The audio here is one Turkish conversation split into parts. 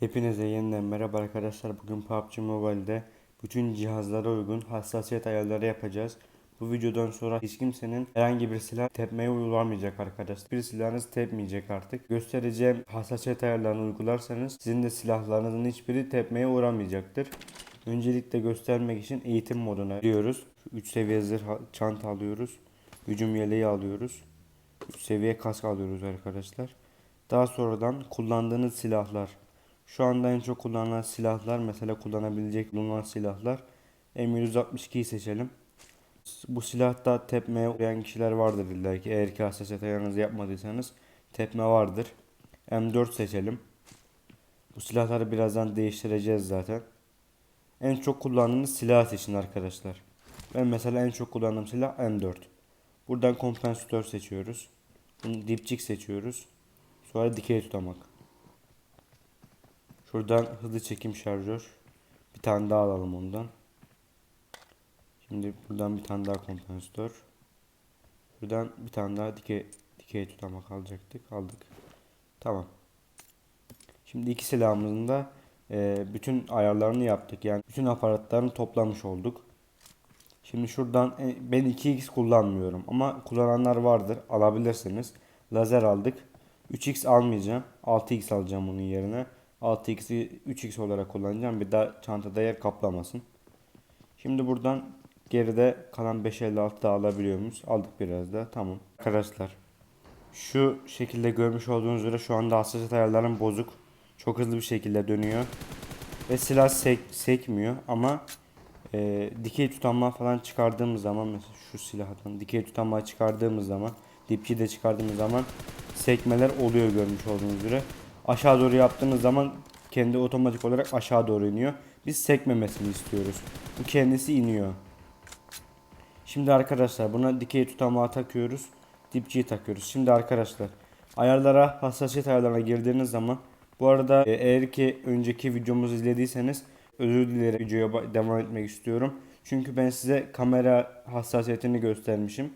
Hepinize yeniden merhaba arkadaşlar. Bugün PUBG Mobile'de bütün cihazlara uygun hassasiyet ayarları yapacağız. Bu videodan sonra hiç kimsenin herhangi bir silah tepmeye uygulamayacak arkadaşlar. Bir silahınız tepmeyecek artık. Göstereceğim hassasiyet ayarlarını uygularsanız sizin de silahlarınızın hiçbiri tepmeye uğramayacaktır. Öncelikle göstermek için eğitim moduna giriyoruz. 3 seviye zırh çanta alıyoruz. Hücum yeleği alıyoruz. 3 seviye kask alıyoruz arkadaşlar. Daha sonradan kullandığınız silahlar şu anda en çok kullanılan silahlar mesela kullanabilecek bulunan silahlar M162'yi seçelim. Bu silahta tepmeye uğrayan kişiler vardır illa ki. Eğer ki hassasiyet yapmadıysanız tepme vardır. M4 seçelim. Bu silahları birazdan değiştireceğiz zaten. En çok kullandığınız silah seçin arkadaşlar. Ben mesela en çok kullandığım silah M4. Buradan kompansatör seçiyoruz. Bunu dipçik seçiyoruz. Sonra dikey tutamak. Şuradan hızlı çekim şarjör. Bir tane daha alalım ondan. Şimdi buradan bir tane daha kompansatör. Buradan bir tane daha dikey, dikey tutamak alacaktık. Aldık. Tamam. Şimdi iki silahımızın da e, bütün ayarlarını yaptık. Yani bütün aparatlarını toplamış olduk. Şimdi şuradan e, ben 2x kullanmıyorum ama kullananlar vardır. Alabilirsiniz. Lazer aldık. 3x almayacağım. 6x alacağım onun yerine. 6x'i 3x olarak kullanacağım. Bir daha çantada yer kaplamasın. Şimdi buradan geride kalan 556 da alabiliyoruz. Aldık biraz da. Tamam. Arkadaşlar şu şekilde görmüş olduğunuz üzere şu anda hassasiyet ayarlarım bozuk. Çok hızlı bir şekilde dönüyor. Ve silah sek, sekmiyor ama e, dikey tutanma falan çıkardığımız zaman mesela şu silahdan dikey tutanma çıkardığımız zaman dipçi de çıkardığımız zaman sekmeler oluyor görmüş olduğunuz üzere. Aşağı doğru yaptığınız zaman kendi otomatik olarak aşağı doğru iniyor. Biz sekmemesini istiyoruz. Bu kendisi iniyor. Şimdi arkadaşlar buna dikey tutamağı takıyoruz. Dipçiyi takıyoruz. Şimdi arkadaşlar ayarlara hassasiyet ayarlarına girdiğiniz zaman bu arada e, eğer ki önceki videomuzu izlediyseniz özür dilerim videoya devam etmek istiyorum. Çünkü ben size kamera hassasiyetini göstermişim.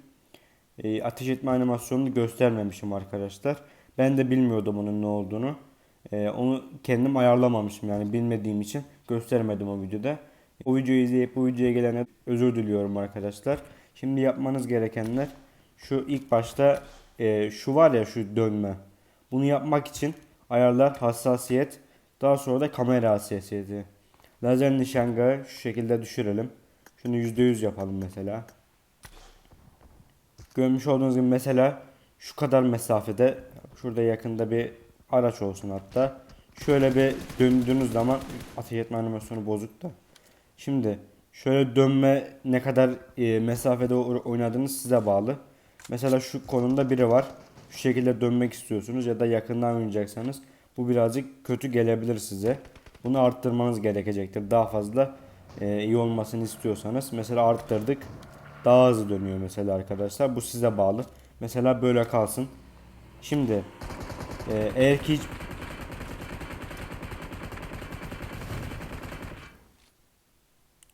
E, ateş etme animasyonunu göstermemişim arkadaşlar. Ben de bilmiyordum onun ne olduğunu. E, onu kendim ayarlamamışım yani bilmediğim için göstermedim o videoda. O videoyu izleyip bu videoya gelene özür diliyorum arkadaşlar. Şimdi yapmanız gerekenler şu ilk başta e, şu var ya şu dönme. Bunu yapmak için ayarlar hassasiyet daha sonra da kamera hassasiyeti. Lazer nişangahı şu şekilde düşürelim. Şunu %100 yapalım mesela. Görmüş olduğunuz gibi mesela şu kadar mesafede şurada yakında bir araç olsun hatta. Şöyle bir döndüğünüz zaman ateş etme animasyonu bozuk da. Şimdi şöyle dönme ne kadar e, mesafede oynadığınız size bağlı. Mesela şu konumda biri var. Şu şekilde dönmek istiyorsunuz ya da yakından oynayacaksanız bu birazcık kötü gelebilir size. Bunu arttırmanız gerekecektir. Daha fazla e, iyi olmasını istiyorsanız. Mesela arttırdık. Daha hızlı dönüyor mesela arkadaşlar. Bu size bağlı. Mesela böyle kalsın. Şimdi e, eğer ki hiç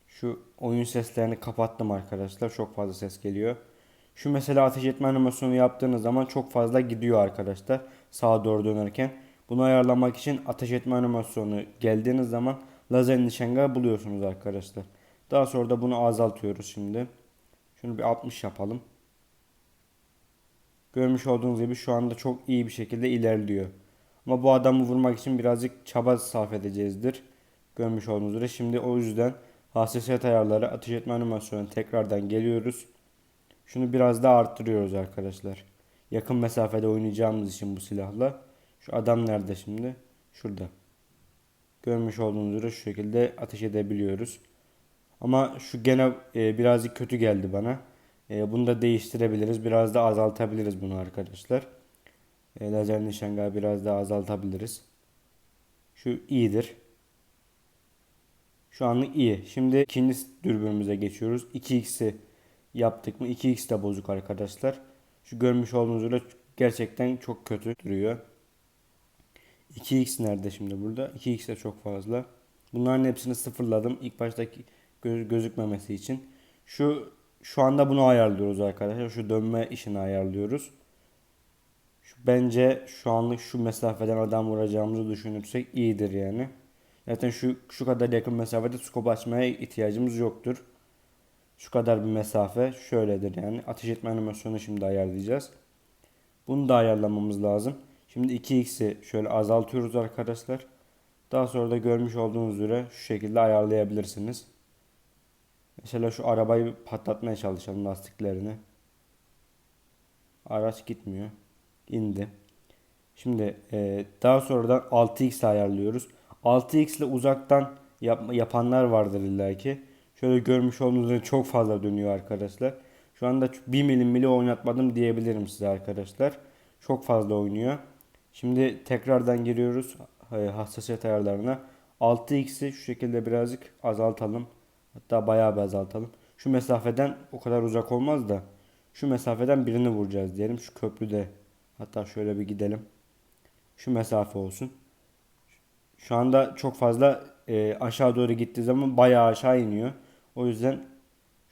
Şu oyun seslerini kapattım arkadaşlar. Çok fazla ses geliyor. Şu mesela ateş etme animasyonu yaptığınız zaman çok fazla gidiyor arkadaşlar. Sağa doğru dönerken. Bunu ayarlamak için ateş etme animasyonu geldiğiniz zaman lazer nişangahı buluyorsunuz arkadaşlar. Daha sonra da bunu azaltıyoruz şimdi. Şunu bir 60 yapalım. Görmüş olduğunuz gibi şu anda çok iyi bir şekilde ilerliyor. Ama bu adamı vurmak için birazcık çaba sarf edeceğizdir. Görmüş olduğunuz üzere. Şimdi o yüzden hassasiyet ayarları ateş etme animasyonu tekrardan geliyoruz. Şunu biraz daha arttırıyoruz arkadaşlar. Yakın mesafede oynayacağımız için bu silahla. Şu adam nerede şimdi? Şurada. Görmüş olduğunuz üzere şu şekilde ateş edebiliyoruz. Ama şu gene e, birazcık kötü geldi bana. E, bunu da değiştirebiliriz. Biraz da azaltabiliriz bunu arkadaşlar. E, lazer nişangahı biraz daha azaltabiliriz. Şu iyidir. Şu anlık iyi. Şimdi ikinci dürbünümüze geçiyoruz. 2x'i yaptık mı? 2x de bozuk arkadaşlar. Şu görmüş olduğunuz üzere gerçekten çok kötü duruyor. 2x nerede şimdi burada? 2x de çok fazla. Bunların hepsini sıfırladım. İlk baştaki göz, gözükmemesi için. Şu şu anda bunu ayarlıyoruz arkadaşlar. Şu dönme işini ayarlıyoruz. Şu, bence şu anlık şu mesafeden adam vuracağımızı düşünürsek iyidir yani. Zaten şu şu kadar yakın mesafede skop açmaya ihtiyacımız yoktur. Şu kadar bir mesafe şöyledir yani. Ateş etme animasyonu şimdi ayarlayacağız. Bunu da ayarlamamız lazım. Şimdi 2x'i şöyle azaltıyoruz arkadaşlar. Daha sonra da görmüş olduğunuz üzere şu şekilde ayarlayabilirsiniz. Mesela şu arabayı patlatmaya çalışalım lastiklerini. Araç gitmiyor. İndi. Şimdi e, daha sonradan 6x ayarlıyoruz. 6x ile uzaktan yap, yapanlar vardır illaki. Şöyle görmüş olduğunuz üzere çok fazla dönüyor arkadaşlar. Şu anda 1 milim bile oynatmadım diyebilirim size arkadaşlar. Çok fazla oynuyor. Şimdi tekrardan giriyoruz e, hassasiyet ayarlarına. 6x'i şu şekilde birazcık azaltalım. Hatta bayağı bir azaltalım. Şu mesafeden o kadar uzak olmaz da şu mesafeden birini vuracağız diyelim. Şu köprüde hatta şöyle bir gidelim. Şu mesafe olsun. Şu anda çok fazla e, aşağı doğru gittiği zaman bayağı aşağı iniyor. O yüzden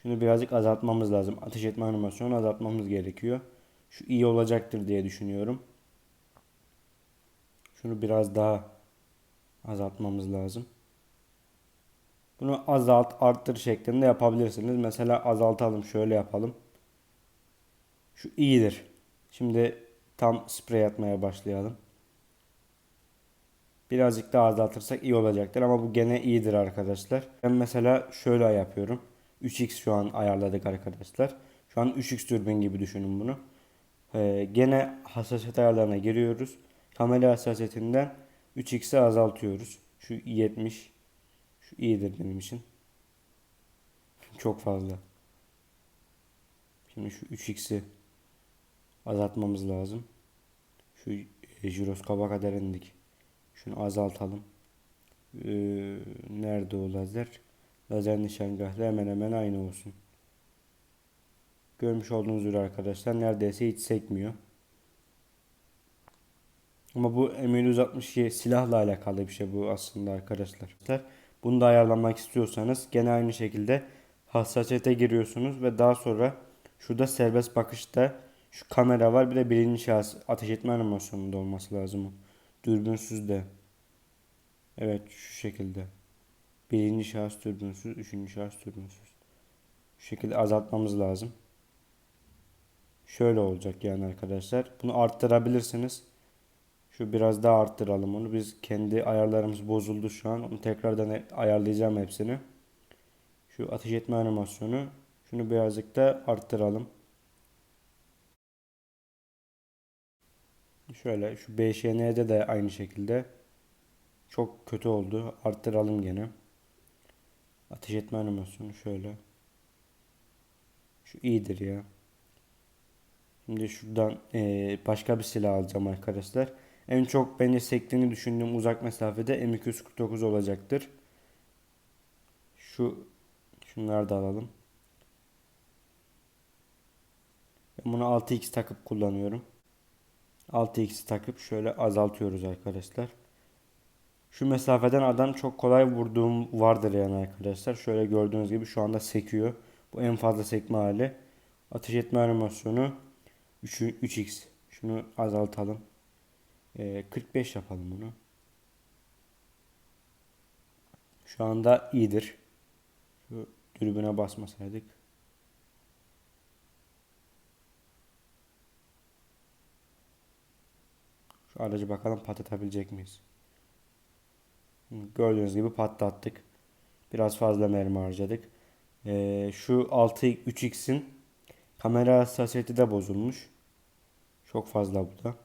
şunu birazcık azaltmamız lazım. Ateş etme animasyonu azaltmamız gerekiyor. Şu iyi olacaktır diye düşünüyorum. Şunu biraz daha azaltmamız lazım. Bunu azalt, arttır şeklinde yapabilirsiniz. Mesela azaltalım, şöyle yapalım. Şu iyidir. Şimdi tam sprey atmaya başlayalım. Birazcık daha azaltırsak iyi olacaktır ama bu gene iyidir arkadaşlar. Ben mesela şöyle yapıyorum. 3x şu an ayarladık arkadaşlar. Şu an 3x türbin gibi düşünün bunu. Ee, gene hassasiyet ayarlarına giriyoruz. Kamera hassasiyetinden 3x'i azaltıyoruz. Şu 70. İyidir benim için. Çok fazla. Şimdi şu 3x'i azaltmamız lazım. Şu jiroskopa kadar indik. Şunu azaltalım. Ee, nerede o lazer? Lazer nişangahı hemen hemen aynı olsun. Görmüş olduğunuz üzere arkadaşlar neredeyse hiç sekmiyor. Ama bu M762 silahla alakalı bir şey bu aslında arkadaşlar. Bunu da ayarlamak istiyorsanız gene aynı şekilde hassasiyete giriyorsunuz ve daha sonra şurada serbest bakışta şu kamera var bir de birinci şahıs ateş etme animasyonunda olması lazım. Dürbünsüz de. Evet şu şekilde. Birinci şahıs dürbünsüz, üçüncü şahıs dürbünsüz. Şu şekilde azaltmamız lazım. Şöyle olacak yani arkadaşlar. Bunu arttırabilirsiniz. Şu biraz daha arttıralım onu. Biz kendi ayarlarımız bozuldu şu an. Onu tekrardan ayarlayacağım hepsini. Şu ateş etme animasyonu. Şunu birazcık da arttıralım. Şöyle şu BŞN'de de aynı şekilde. Çok kötü oldu. Arttıralım gene. Ateş etme animasyonu şöyle. Şu iyidir ya. Şimdi şuradan e, başka bir silah alacağım arkadaşlar. En çok bence sektiğini düşündüğüm uzak mesafede M249 olacaktır. Şu şunları da alalım. Ben bunu 6x takıp kullanıyorum. 6x'i takıp şöyle azaltıyoruz arkadaşlar. Şu mesafeden adam çok kolay vurduğum vardır yani arkadaşlar. Şöyle gördüğünüz gibi şu anda sekiyor. Bu en fazla sekme hali. Ateş etme animasyonu 3, 3x. Şunu azaltalım. Ee, 45 yapalım bunu. Şu anda iyidir. Şu dürbüne basmasaydık. Şu aracı bakalım patlatabilecek miyiz? Gördüğünüz gibi patlattık. Biraz fazla mermi harcadık. Ee, şu 6 3x'in kamera hassasiyeti de bozulmuş. Çok fazla bu da.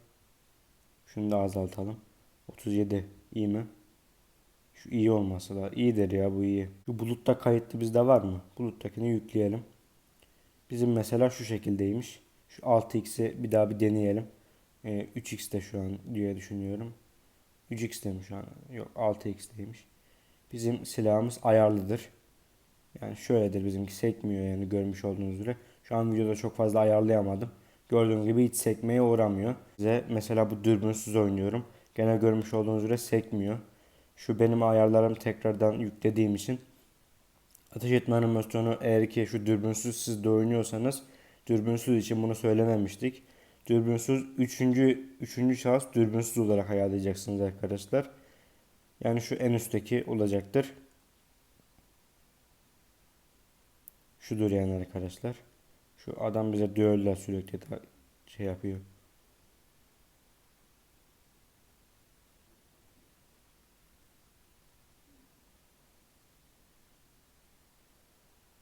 Şunu da azaltalım. 37 iyi mi? Şu iyi olması da iyidir ya bu iyi. Şu bulutta kayıtlı bizde var mı? Buluttakini yükleyelim. Bizim mesela şu şekildeymiş. Şu 6x'i bir daha bir deneyelim. Ee, 3x'te şu an diye düşünüyorum. 3x'te şu an? Yok 6x'teymiş. Bizim silahımız ayarlıdır. Yani şöyledir bizimki sekmiyor yani görmüş olduğunuz üzere. Şu an videoda çok fazla ayarlayamadım. Gördüğünüz gibi hiç sekmeye uğramıyor. Size mesela bu dürbünsüz oynuyorum. Gene görmüş olduğunuz üzere sekmiyor. Şu benim ayarlarım tekrardan yüklediğim için. Ateş etme animasyonu eğer ki şu dürbünsüz siz de oynuyorsanız dürbünsüz için bunu söylememiştik. dürbünsüz üçüncü, üçüncü şahıs dürbünsüz olarak ayarlayacaksınız arkadaşlar. Yani şu en üstteki olacaktır. Şudur yani arkadaşlar. Şu adam bize diyorlar sürekli şey yapıyor.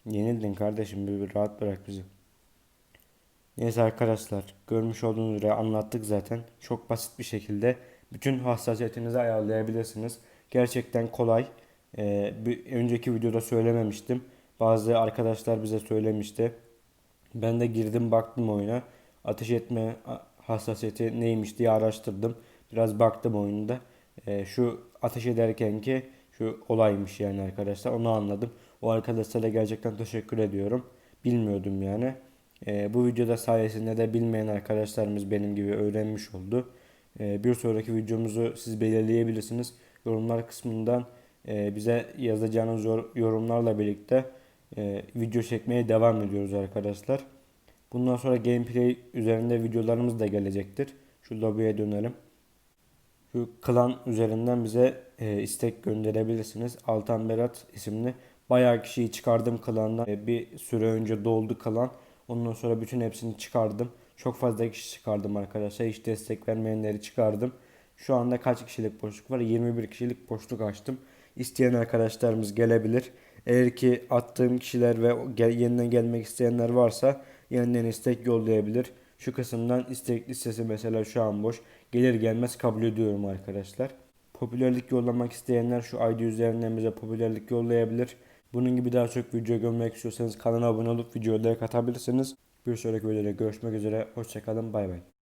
Yenildin kardeşim bir, bir rahat bırak bizi. Neyse arkadaşlar görmüş olduğunuz üzere anlattık zaten. Çok basit bir şekilde bütün hassasiyetinizi ayarlayabilirsiniz. Gerçekten kolay. Ee, bir önceki videoda söylememiştim. Bazı arkadaşlar bize söylemişti. Ben de girdim baktım oyuna. Ateş etme hassasiyeti neymiş diye araştırdım. Biraz baktım oyunda. Ee, şu ateş ederken ki şu olaymış yani arkadaşlar. Onu anladım. O arkadaşlara gerçekten teşekkür ediyorum. Bilmiyordum yani. Ee, bu videoda sayesinde de bilmeyen arkadaşlarımız benim gibi öğrenmiş oldu. Ee, bir sonraki videomuzu siz belirleyebilirsiniz. Yorumlar kısmından e, bize yazacağınız yor- yorumlarla birlikte e, video çekmeye devam ediyoruz arkadaşlar. Bundan sonra gameplay üzerinde videolarımız da gelecektir. Şu lobiye dönelim. Şu klan üzerinden bize e, istek gönderebilirsiniz. Altan Berat isimli bayağı kişiyi çıkardım klandan. E, bir süre önce doldu klan. Ondan sonra bütün hepsini çıkardım. Çok fazla kişi çıkardım arkadaşlar. Hiç destek vermeyenleri çıkardım. Şu anda kaç kişilik boşluk var? 21 kişilik boşluk açtım. İsteyen arkadaşlarımız gelebilir. Eğer ki attığım kişiler ve gel, yeniden gelmek isteyenler varsa yeniden istek yollayabilir. Şu kısımdan istek listesi mesela şu an boş. Gelir gelmez kabul ediyorum arkadaşlar. Popülerlik yollamak isteyenler şu ID üzerinden bize popülerlik yollayabilir. Bunun gibi daha çok video görmek istiyorsanız kanala abone olup videoya like atabilirsiniz. Bir sonraki videoda görüşmek üzere. Hoşçakalın. Bay bay.